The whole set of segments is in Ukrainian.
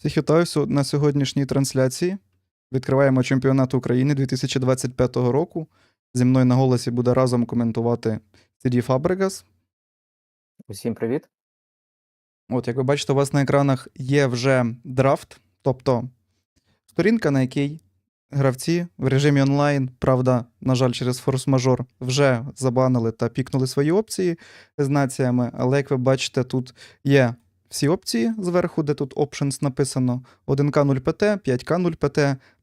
Всіх вітаю на сьогоднішній трансляції. Відкриваємо чемпіонат України 2025 року. Зі мною на голосі буде разом коментувати CD Fabregas. Усім привіт. От, як ви бачите, у вас на екранах є вже драфт, тобто сторінка, на якій гравці в режимі онлайн, правда, на жаль, через форс-мажор вже забанили та пікнули свої опції з націями. Але як ви бачите, тут є всі опції зверху, де тут options написано: 1К 0 ПТ, 5К 0 ПТ,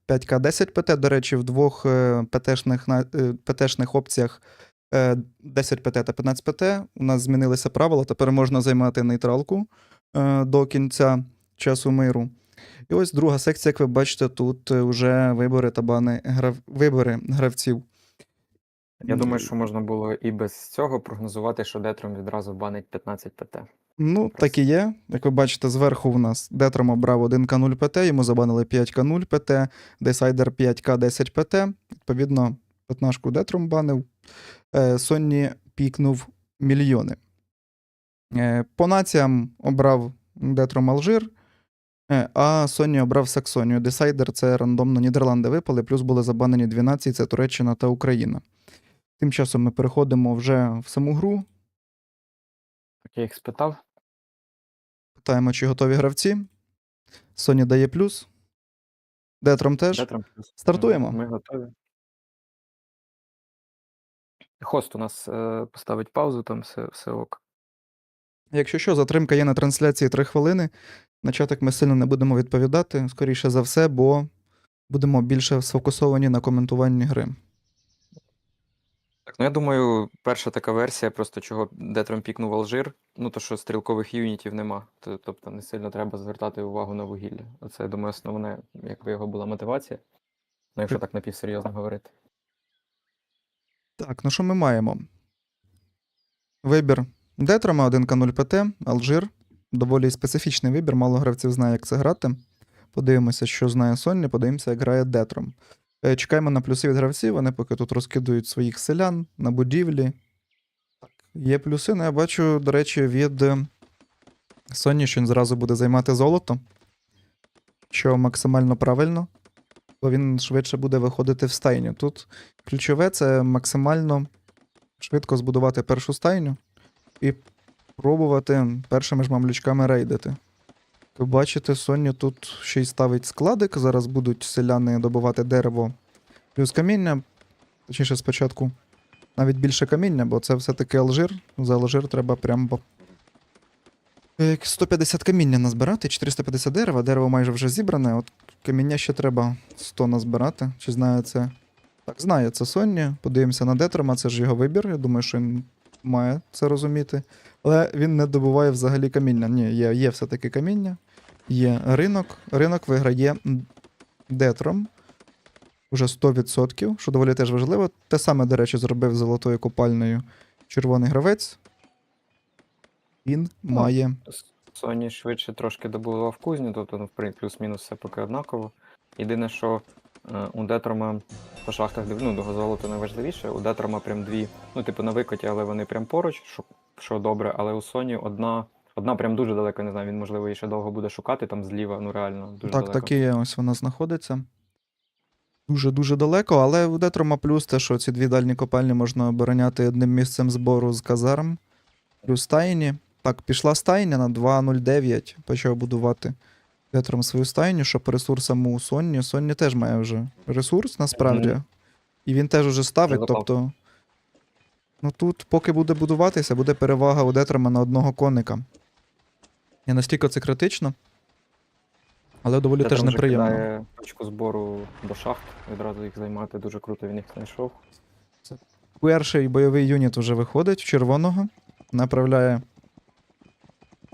5К 10 ПТ. До речі, в двох е, ПТшних, е, ПТшних опціях е, 10 ПТ та 15 ПТ. У нас змінилися правила. Тепер можна займати нейтралку е, до кінця часу миру. І ось друга секція, як ви бачите, тут е, вже вибори та бани грав... вибори гравців. Я думаю, що можна було і без цього прогнозувати, що Детром відразу банить 15 ПТ. Ну, так і є. Як ви бачите, зверху у нас Детром обрав 1К0 ПТ, йому забанили 5К0 ПТ, Десайдер 5К10 ПТ. Відповідно, 15 Детром банив. Е, Сонні пікнув мільйони. Е, По націям обрав Детром Алжир, е, а Сонні обрав Саксонію. Десайдер це рандомно Нідерланди випали, плюс були забанені дві нації це Туреччина та Україна. Тим часом ми переходимо вже в саму гру. Так я їх спитав. Питаємо, чи готові гравці. Соні дає плюс. Детром теж. Детром плюс. Стартуємо. Ми готові. Хост у нас е, поставить паузу, там все, все ок. Якщо що, затримка є на трансляції 3 хвилини. На чатик ми сильно не будемо відповідати, скоріше за все, бо будемо більше сфокусовані на коментуванні гри. Ну я думаю, перша така версія, просто чого Детром пікнув Алжир, ну то що стрілкових юнітів нема. Тобто не сильно треба звертати увагу на вугілля. Оце, я думаю, основне, якби його була мотивація. Ну, якщо так напівсерйозно говорити. Так, ну що ми маємо? Вибір Детрома 1К0 ПТ, Алжир. Доволі специфічний вибір, мало гравців знає, як це грати. Подивимося, що знає Сонні, подивимося, як грає Детром. Е, Чекаємо на плюси від гравців, вони поки тут розкидують своїх селян на будівлі. Так, є плюси, ну я бачу, до речі, від е, Сонні, що він зразу буде займати золото, що максимально правильно, бо він швидше буде виходити в стайню. Тут ключове це максимально швидко збудувати першу стайню і пробувати першими ж мамлючками рейдити. Ви бачите, Соня тут ще й ставить складик. Зараз будуть селяни добувати дерево плюс каміння. Точніше, спочатку навіть більше каміння, бо це все-таки Алжир. За Алжир треба прям. бо- Е, 150 каміння назбирати, 450 дерева, дерево майже вже зібране. От каміння ще треба 100 назбирати. Чи знає це? Так, знає це Сонні. Подивимося на Детрома, це ж його вибір. Я думаю, що він має це розуміти. Але він не добуває взагалі каміння. Ні, є, є все-таки каміння. Є ринок. Ринок виграє Детром. Уже 100%, що доволі теж важливо. Те саме, до речі, зробив золотою копальною червоний гравець. Він має. Sony швидше трошки добував кузню, тобто, ну, плюс-мінус все поки однаково. Єдине, що е, у Детрома по шахтах ну, до золота найважливіше, у Детрома прям дві, ну, типу, на викоті, але вони прям поруч, що, що добре, але у Sony одна. Одна прям дуже далеко, не знаю, він, можливо, її ще довго буде шукати там зліва, ну реально, дуже Так, далеко. так і є, ось вона знаходиться. Дуже-дуже далеко, але у Детрома плюс те, що ці дві дальні копальні можна обороняти одним місцем збору з казарм. Плюс стайні. Так, пішла стайня на 2.09. Почав будувати Детром свою стайню, що по ресурсам у Сонні. Сонні теж має вже ресурс, насправді. І він теж уже ставить, тобто. Ну тут, поки буде будуватися, буде перевага у Детрома на одного коника. Не настільки це критично. Але доволі теж Детром вже неприємно. кидає точку збору до шахт, відразу їх займати, дуже круто він їх знайшов. Перший бойовий юніт вже виходить в червоного, направляє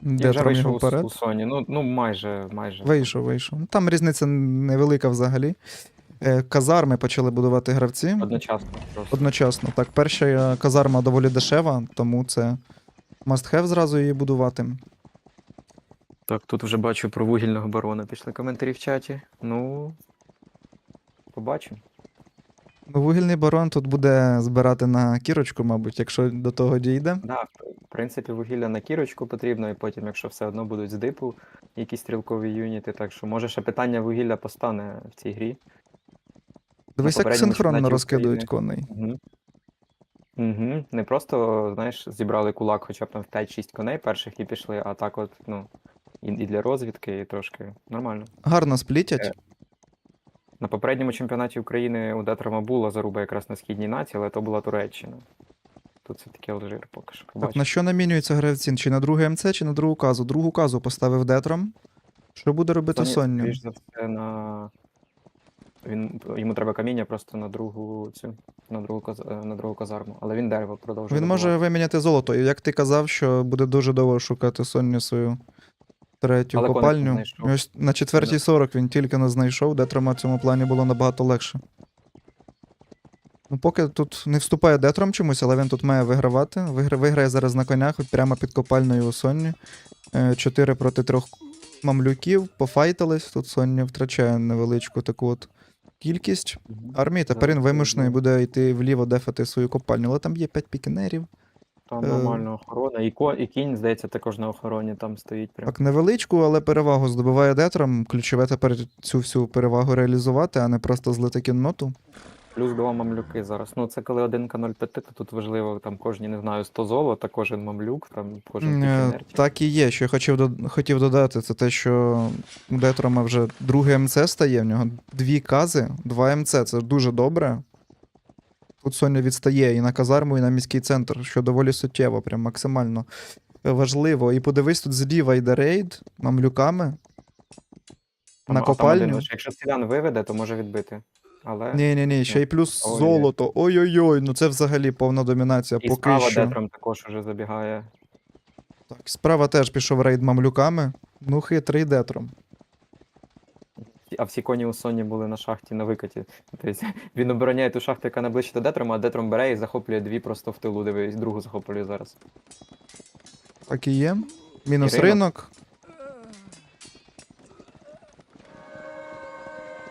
І вже вийшов у, вперед. у Sony, ну, ну майже, майже. Вийшов, вийшов. Ну, Там різниця невелика взагалі. Е, Казарми почали будувати гравці Одночасно просто. одночасно. Так, перша е, казарма доволі дешева, тому це must have зразу її будувати. Так, тут вже бачу про вугільного барона пішли коментарі в чаті. Ну. Побачимо. Ну, вугільний барон тут буде збирати на кірочку, мабуть, якщо до того дійде. Так, Да, принципі, вугілля на кірочку потрібно, і потім, якщо все одно будуть з дипу якісь стрілкові юніти, так що може ще питання вугілля постане в цій грі. Дивись, як синхронно розкидують коней. Угу. Угу. Не просто, знаєш, зібрали кулак хоча б там в 5-6 коней перших і пішли, а так от, ну, і, і для розвідки, і трошки нормально. Гарно сплітять. Е, На попередньому чемпіонаті України у Детрома була заруба якраз на східній нації, але то була Туреччина. Тут все таки Алжир поки що Так, на що намінюється гравці? Чи на другий МЦ, чи на другу казу? Другу казу поставив Детром. Що буде робити Соні, Сонню? за все, на... Він, йому треба каміння просто на другу цю, на другу, коз- е, на другу казарму. Але він дерево продовжує. Він може виміняти золото. І як ти казав, що буде дуже довго шукати Сонню свою третю Але коник не копальню. знайшов. Ось на четвертій 40 він тільки не знайшов, Детрома в цьому плані було набагато легше. Ну, поки тут не вступає Детром чомусь, але він тут має вигравати. Вигра... Виграє зараз на конях, от прямо під копальною у Сонні. Е, Чотири проти трьох мамлюків, пофайтились. Тут Соння втрачає невеличку таку от кількість Мгм. армії. Тепер Зараз він вимушений буде йти вліво дефати свою копальню. Але там є 5 пікінерів. Там е, нормальна охорона. І, ко... і кінь, здається, також на охороні там стоїть прям. Так, невеличку, але перевагу здобуває Детром. Ключове тепер цю всю перевагу реалізувати, а не просто злити кінноту. Плюс два мамлюки зараз. Ну, це коли один к 0,5, то тут важливо там кожні, не знаю, 100 золота, кожен мамлюк, там кожен Е, пікінер. Так і є. Що я хотів, хотів додати, це те, що у Детрома вже другий МЦ стає, в нього дві кази, два МЦ. Це дуже добре. Тут Соня відстає і на казарму, і на міський центр, що доволі суттєво, прям максимально важливо. І подивись, тут зліва йде рейд мамлюками. На а там один копальню. лише. Якщо селян виведе, то може відбити. Але Ні, ні, ні, ще й плюс Ой. золото. Ой-ой-ой, ну це взагалі повна домінація. і Поки справа що. Детром також уже забігає. Так, справа теж пішов рейд мамлюками. Ну, хитрий детром. А всі коні у Соні були на шахті на викаті. Тобто він обороняє ту шахту, яка найближче до Детрома, а Детром бере і захоплює дві просто в тилу. Дивись, другу захоплює зараз. Так і є. Мінус І ринок. ринок.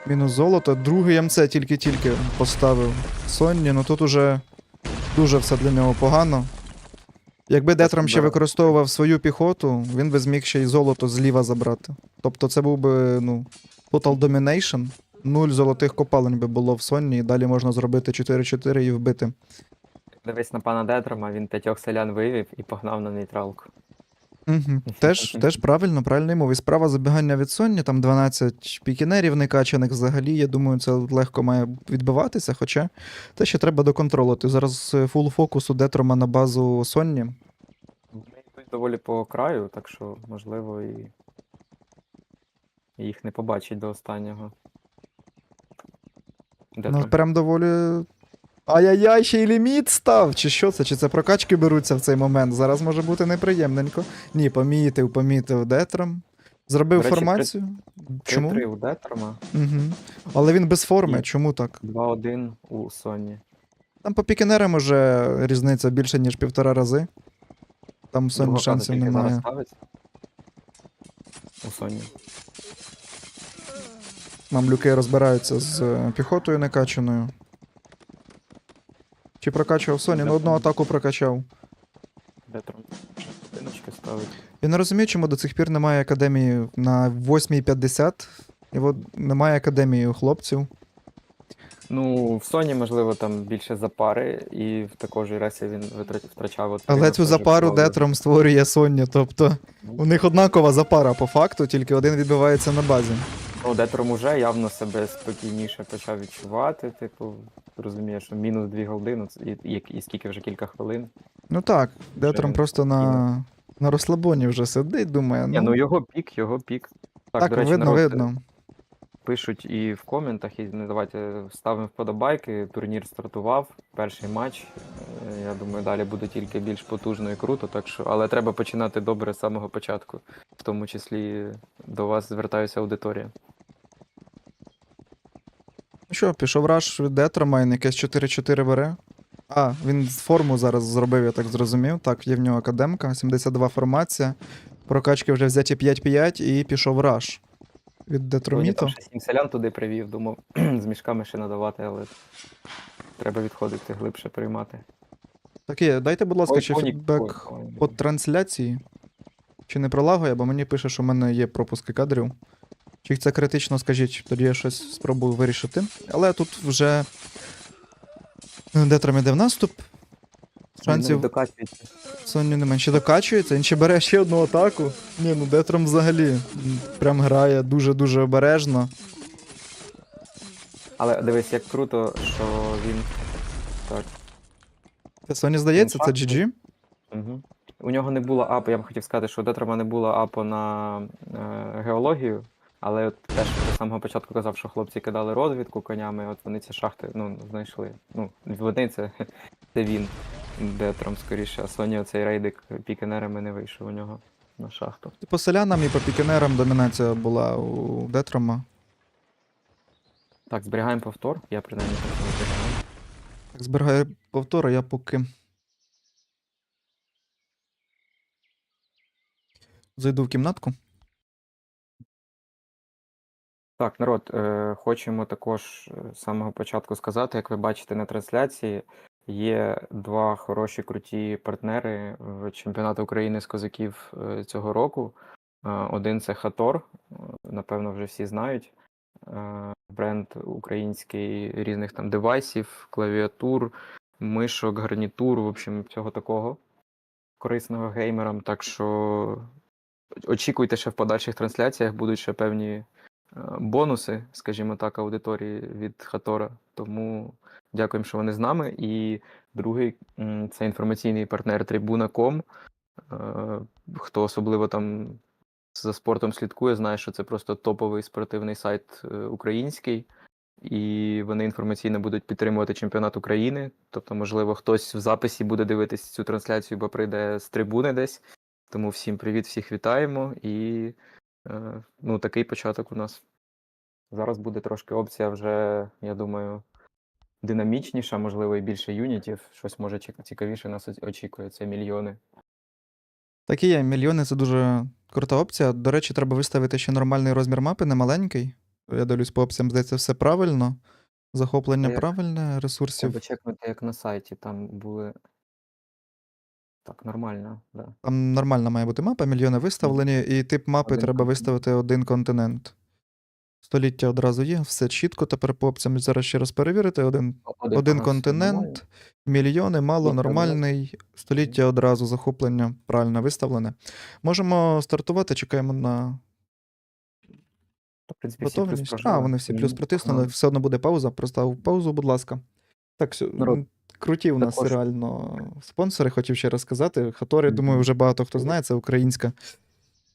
Мінус золото. Другий МЦ тільки-тільки поставив Сонні, ну тут уже дуже все для нього погано. Якби Детром ще да. використовував свою піхоту, він би зміг ще й золото зліва забрати. Тобто це був би, ну, Total Domination. Нуль золотих копалень би було в Сонні, і далі можна зробити 4-4 і вбити. Дивись на пана Детрома, він п'ятьох селян вивів і погнав на нейтралку. Угу. Теж, теж правильно, правильний мов. І справа забігання від Сонні, там 12 пікінерів некачаних взагалі. Я думаю, це легко має відбиватися, хоча те ще треба доконтролити. Зараз е, фул фокус у Детрома на базу Сонні. Вони йдуть доволі по краю, так що, можливо, і їх не побачить до останнього. Детром. Ну, прям доволі. Ай-яй-яй, ще й ліміт став! Чи що це? Чи це прокачки беруться в цей момент? Зараз може бути неприємненько. Ні, помітив, помітив Детром. Зробив До речі, формацію. Чому? 3-3 у Детрома, Угу. Але він без форми. І- Чому так? 2-1 у Соні. Там по пікінерам уже різниця більше, ніж півтора рази. Там Соні Друга шансів фаза тільки зараз немає. ставиться. У Соні. Мамлюки розбираються з е, піхотою некачаною. Чи прокачував Соні? Ну, одну атаку прокачав. Я не розумію, чому до цих пір немає академії на 8.50. І от немає академії у хлопців. Ну, в Соні, можливо, там більше запари, і в також Ресі він втрачав. От Але цю запару. Детром створює Соня. Тобто у них однакова запара по факту, тільки один відбивається на базі. Ну, Детром уже явно себе спокійніше почав відчувати. Типу, розуміє, що мінус 2 голди, ну і, і, і скільки вже кілька хвилин. Ну так, Детром просто на, на розслабоні вже сидить, думає. Ні, ну його пік, його пік. Так, так, до речі, видно, народ, е, видно. пишуть і в коментах, і ну, давайте ставимо вподобайки. Турнір стартував, перший матч. Е, Я думаю, далі буде тільки більш потужно і круто, так що, але треба починати добре з самого початку, в тому числі до вас звертаюся аудиторія. Ну що, пішов раш від Детрома, і якесь 4-4 бере. А, він форму зараз зробив, я так зрозумів. Так, є в нього академка, 72 формація. Прокачки вже взяті 5-5 і пішов раш. Від Сьогодні Детроміто. там ще сім селян туди привів, думав з мішками ще надавати, але треба відходити глибше приймати. Так є, дайте, будь ласка, Ой, ще фідбек по трансляції. Чи не пролагує, бо мені пише, що в мене є пропуски кадрів. Чи це критично, скажіть, тоді я щось спробую вирішити. Але тут вже Детром іде в наступ. Шансів докачується. Соні не менше докачується, він ще бере ще одну атаку. Ні, ну Детром взагалі прям грає дуже-дуже обережно. Але дивись, як круто, що він. Так. Це Соні здається, це. GG. Угу. У нього не було апу, я б хотів сказати, що у Детрома не було апу на е, геологію, але от теж з самого початку казав, що хлопці кидали розвідку конями, от вони ці шахти ну, знайшли. Ну, вони це, це він, Детром скоріше, а Соня цей рейдик пікенерами не вийшов у нього на шахту. І По селянам і по пікінерам домінація була у Детрома. Так, зберігаємо повтор, я принаймні так не зберігаю. Так, зберігаю повтор, а я поки. Зайду в кімнатку. Так, народ, е, хочемо також е, з самого початку сказати, як ви бачите на трансляції, є два хороші круті партнери в чемпіонату України з козаків е, цього року. Один це Хатор, напевно, вже всі знають. Бренд український різних там девайсів, клавіатур, мишок, гарнітур, в общем, всього такого корисного геймерам. Так що очікуйте ще в подальших трансляціях, будуть ще певні бонуси, скажімо так, аудиторії від Хатора. Тому дякуємо, що вони з нами. І другий це інформаційний партнер Tribuna.com. Е, Хто особливо там за спортом слідкує, знає, що це просто топовий спортивний сайт е, український. І вони інформаційно будуть підтримувати чемпіонат України. Тобто, можливо, хтось в записі буде дивитись цю трансляцію, бо прийде з трибуни десь. Тому всім привіт, всіх вітаємо. І е, ну, такий початок у нас. Зараз буде трошки опція вже, я думаю, динамічніша, можливо, і більше юнітів. Щось може чек- цікавіше нас оч- очікує. Це мільйони. Так і є, мільйони це дуже крута опція. До речі, треба виставити ще нормальний розмір мапи, не маленький. Я дивлюсь по опціям, здається, все правильно. Захоплення Та як? правильне, ресурсів. Треба чекнути, як на сайті. Там були. Так, нормально, да. Там нормальна має бути мапа, мільйони виставлені, і тип мапи Один треба континент. виставити один континент. Століття одразу є, все чітко. Тепер по опціям зараз ще раз перевірити. Один, Один, нормально. континент, мільйони, мало, одразу. нормальний, століття одразу, захоплення правильно виставлене. Можемо стартувати, чекаємо на В принципі, всі готовність. прожали. А, вони всі плюс Тому, притиснули, все одно буде пауза, простав паузу, будь ласка. Так, все, Народ, круті у нас також- реально спонсори, хотів ще раз сказати. Хаторі, думаю, вже багато хто знає, це українська.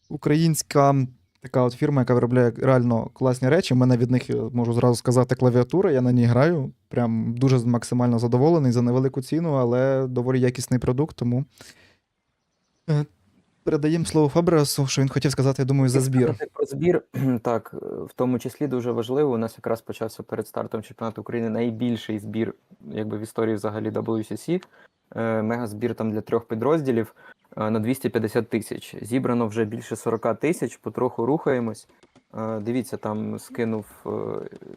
Українська така от фірма, яка виробляє реально класні речі. У мене від них, можу зразу сказати, клавіатура, я на ній граю. Прям дуже максимально задоволений за невелику ціну, але доволі якісний продукт, тому. Передаємо слово Фабресу, що він хотів сказати, я думаю, за збір. Про збір, так, в тому числі дуже важливо. У нас якраз почався перед стартом чемпіонату України найбільший збір, якби в історії взагалі WCC. Е, Мегазбір там для трьох підрозділів е, на 250 тисяч. Зібрано вже більше 40 тисяч, потроху рухаємось. Дивіться, там скинув е,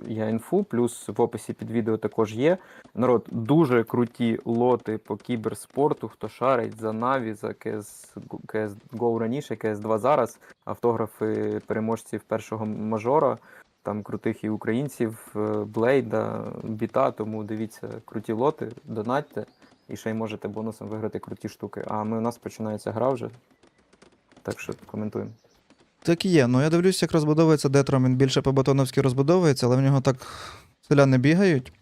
я інфу, плюс в описі під відео також є. Народ, дуже круті лоти по кіберспорту, хто шарить за Наві, за CS, CSGO раніше, CS2 зараз автографи переможців першого мажора, там крутих і українців, е, Блейда, Біта, тому дивіться круті лоти, донатьте, і ще й можете бонусом виграти круті штуки. А ми у нас починається гра вже. Так що коментуємо. Так і є. Ну я дивлюсь, як розбудовується Детром, він більше по батоновськи розбудовується, але в нього так селяни бігають.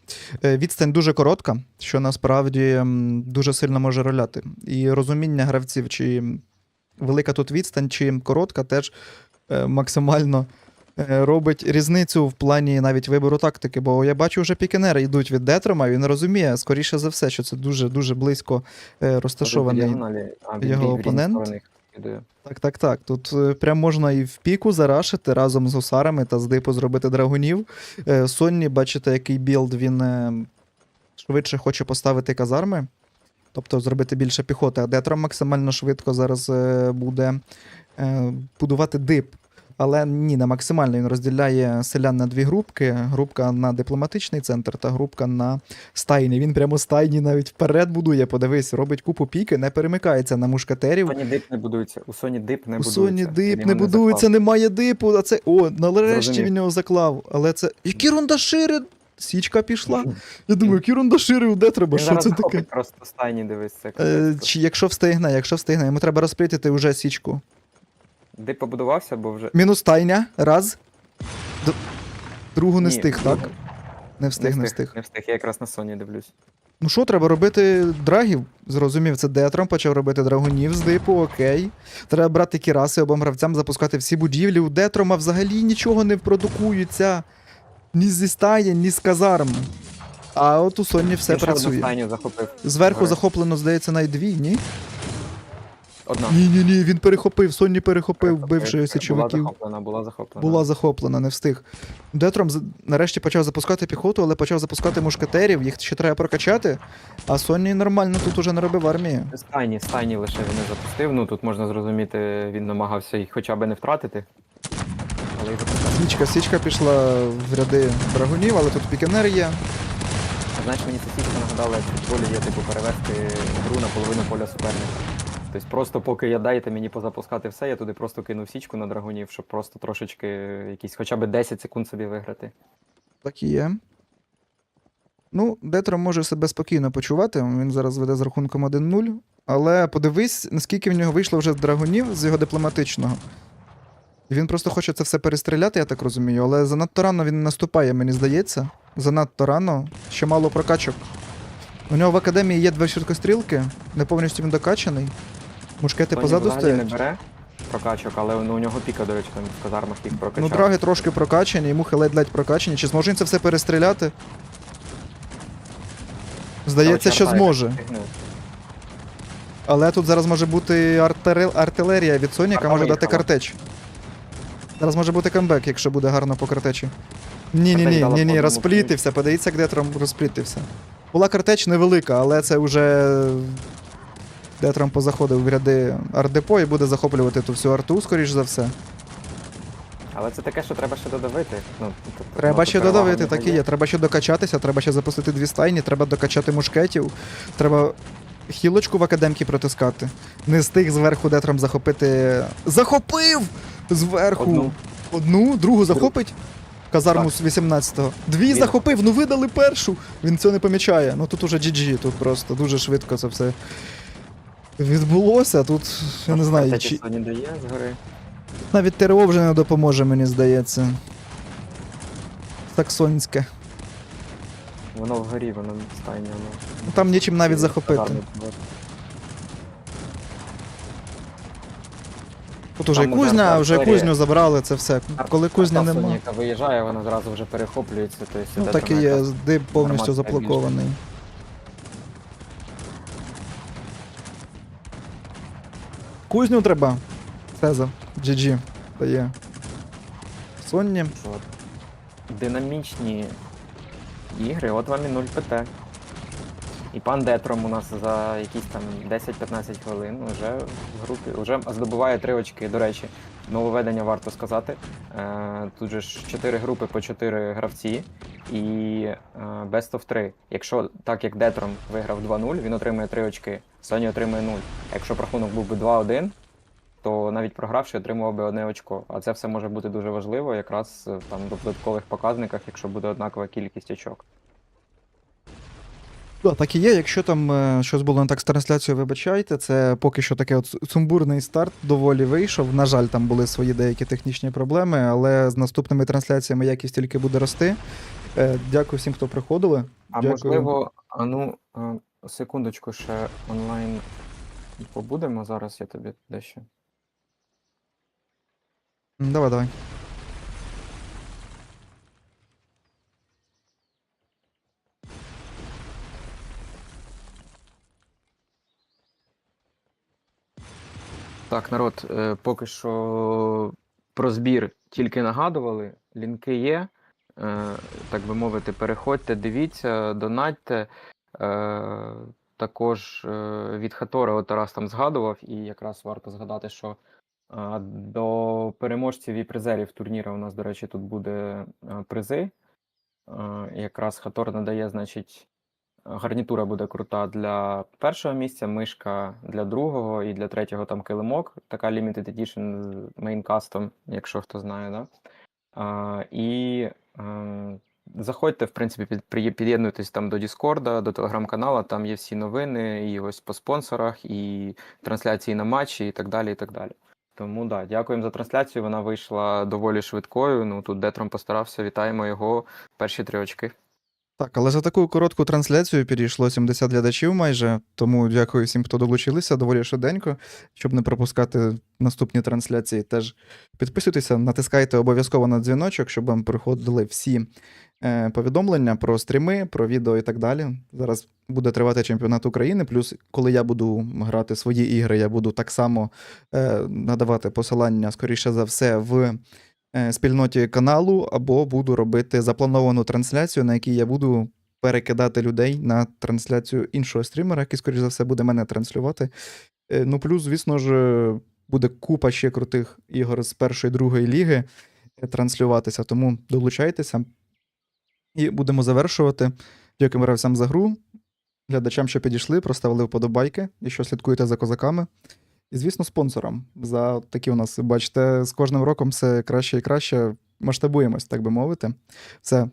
Е, Відстань дуже коротка, що насправді дуже сильно може роляти. І розуміння гравців, чи велика тут відстань, чи коротка, теж е, максимально е, робить різницю в плані навіть вибору тактики. Бо я бачу, вже пікінери йдуть від Детрома, він розуміє, скоріше за все, що це дуже-дуже близько розташований. Його опонент. Сторони. Так, так, так. Тут е, прям можна і в піку зарашити разом з гусарами та з дипу зробити драгунів. Е, Сонні, бачите, який білд він е, швидше хоче поставити казарми, тобто зробити більше піхоти, а Детром максимально швидко зараз е, буде будувати дип. Але ні, на максимально він розділяє селян на дві групки: групка на дипломатичний центр та групка на стайні. Він прямо стайні навіть вперед будує. Подивись, робить купу піки, не перемикається на У мушкетерів. Соні дип не будується. У Соні дип не У будується. Соні дип не будується, заклав. немає дипу. А це. О, нарешті Зрозумів. він його заклав. Але це. Які рундашири! Січка пішла. Я думаю, які рундашири, де треба? Що це таке? просто стайні, дивись, це Е, якщо встигне, якщо встигне, йому треба розплітити вже січку. Дип побудувався, бо вже. Мінус тайня. Раз. Д- Другу не Ні, другу. так? Не встиг, не встиг. Не встиг, я якраз на Соні дивлюсь. Ну що, треба робити драгів? Зрозумів, це Детром почав робити драгунів з дипу, окей. Треба брати кіраси обом гравцям, запускати всі будівлі. У Детрома взагалі нічого не продукується. Ні зі стаї, ні з казарм. А от у Соні все Він ще одну працює. стайню захопив. Зверху захоплено, здається, навіть дві, ні? Одна. Ні, ні, ні, він перехопив, Соні перехопив, вбивши Була захоплена, була захоплена. Була захоплена, не встиг. Детром з- нарешті почав запускати піхоту, але почав запускати мушкетерів, їх ще треба прокачати. А Соні нормально тут уже наробив армії. Стайні, стайні лише він не запустив. Ну тут можна зрозуміти, він намагався їх хоча б не втратити. Але їх. Січка, січка пішла в ряди драгунів, але тут пікенер є. Знаєш, мені це нагадала, як в футболі є типу перевести гру на половину поля суперника. Тобто просто поки я дайте мені позапускати все, я туди просто кинув січку на драгунів, щоб просто трошечки якісь хоча б 10 секунд собі виграти. Так і є. Ну, Детром може себе спокійно почувати. Він зараз веде з рахунком 1-0. Але подивись, наскільки в нього вийшло вже драгунів з його дипломатичного. Він просто хоче це все перестріляти, я так розумію, але занадто рано він наступає, мені здається. Занадто рано, ще мало прокачок. У нього в академії є два швидкострілки, не повністю він докачаний. Мушкети Соні позаду взагалі не бере прокачок, але ну, у нього піка, до речі, там в казармах їх прокачав. Ну, драги трошки прокачані, йому ледь-ледь прокачані. Чи зможе він це все перестріляти? Здається, що зможе. Але тут зараз може бути артери- артилерія від Соні, яка Арта може дати виїхала. картеч. Зараз може бути камбек, якщо буде гарно по картечі. Ні, ні, ні, дала ні, ні, одному розплітився. Подивіться, як Детром розплітився. Була картеч невелика, але це вже Детром позаходив в ряди ардепо і буде захоплювати ту всю арту, скоріш за все. Але це таке, що треба ще додавити. Ну, тобто, Треба воно ще перевага додавити, не так і є. Треба ще докачатися, треба ще запустити дві стайні, треба докачати мушкетів, треба хілочку в академки протискати. Не встиг зверху детром захопити. Захопив! Зверху! Одну. Одну, другу захопить. Казарму з 18-го. Дві Він- захопив, ну видали першу. Він цього не помічає. Ну тут уже GG, тут просто дуже швидко це все відбулося. Тут я не знаю, чи Соні дає згори. навіть ТРО вже не допоможе, мені здається. Саксонське. Воно вгорі, воно стайня. Воно... Ну, Там нічим навіть захопити. Тут уже і кузня, а вже кузню забрали, це все. Коли кузня яка виїжджає, вона зразу вже перехоплюється. Тобто Ну так і є, диб повністю заблокований. Кузню треба. Цеза. GG. Дає. Сонні. от Динамічні ігри, от вам і 0 ПТ. І пан Детром у нас за якісь там 10-15 хвилин вже в групі, вже здобуває 3 очки. До речі, нововведення варто сказати. Е, тут же ж 4 групи по 4 гравці і е, best of 3. Якщо так як Детром виграв 2-0, він отримує 3 очки. Соні отримує 0. Якщо б рахунок був би 2-1, то навіть програвши отримував би одне очко. А це все може бути дуже важливо, якраз е, там в додаткових показниках, якщо буде однакова кількість очок. Да, так і є. Якщо там е, щось було не так з трансляцією, вибачайте. Це поки що таке от сумбурний старт доволі вийшов. На жаль, там були свої деякі технічні проблеми, але з наступними трансляціями якість тільки буде рости. Е, Дякую всім, хто приходили. А Дякую. можливо, а ну е, секундочку ще онлайн побудемо зараз, я тобі дещо. М, Давай, давай. Так, народ, е, поки що про збір тільки нагадували. Лінки є. Е, так би мовити, переходьте, дивіться, донатьте. Е, також е, від Хатора Тарас там згадував, і якраз варто згадати, що До переможців і призерів турніру у нас, до речі, тут буде е, призи. Якраз Хатор надає, значить, гарнітура буде крута для першого місця, мишка для другого і для третього там килимок. Така limited edition з custom, якщо хто знає, да? І е, заходьте, в принципі, під'єднуйтесь там до Діскорда, до телеграм-канала, там є всі новини, і ось по спонсорах, і трансляції на матчі, і так далі. і так далі. Тому да, дякуємо за трансляцію. Вона вийшла доволі швидкою. Ну тут Детром постарався. Вітаємо його. Перші три очки. Так, але за таку коротку трансляцію підійшло 70 глядачів майже, тому дякую всім, хто долучилися доволі швиденько. Щоб не пропускати наступні трансляції, теж підписуйтеся, натискайте обов'язково на дзвіночок, щоб вам приходили всі е, повідомлення про стріми, про відео і так далі. Зараз буде тривати чемпіонат України. Плюс, коли я буду грати свої ігри, я буду так само е, надавати посилання, скоріше за все, в спільноті каналу, або буду робити заплановану трансляцію, на якій я буду перекидати людей на трансляцію іншого стрімера, який, скоріш за все, буде мене транслювати. Е, Ну, плюс, звісно ж, е, буде купа ще крутих ігор з першої другої ліги е, транслюватися, тому долучайтеся. І будемо завершувати. Дякуємо гравцям за гру, глядачам, що підійшли, проставили вподобайки і що слідкуєте за козаками. І, звісно, спонсорам за такі у нас, бачите, з кожним роком все краще і краще. Масштабуємось, так би мовити. Все,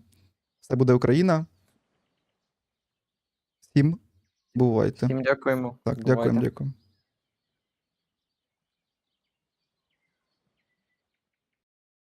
все буде Україна. Всім бувайте. Всім дякуємо. Так, Бувайте. дякуємо, дякуємо.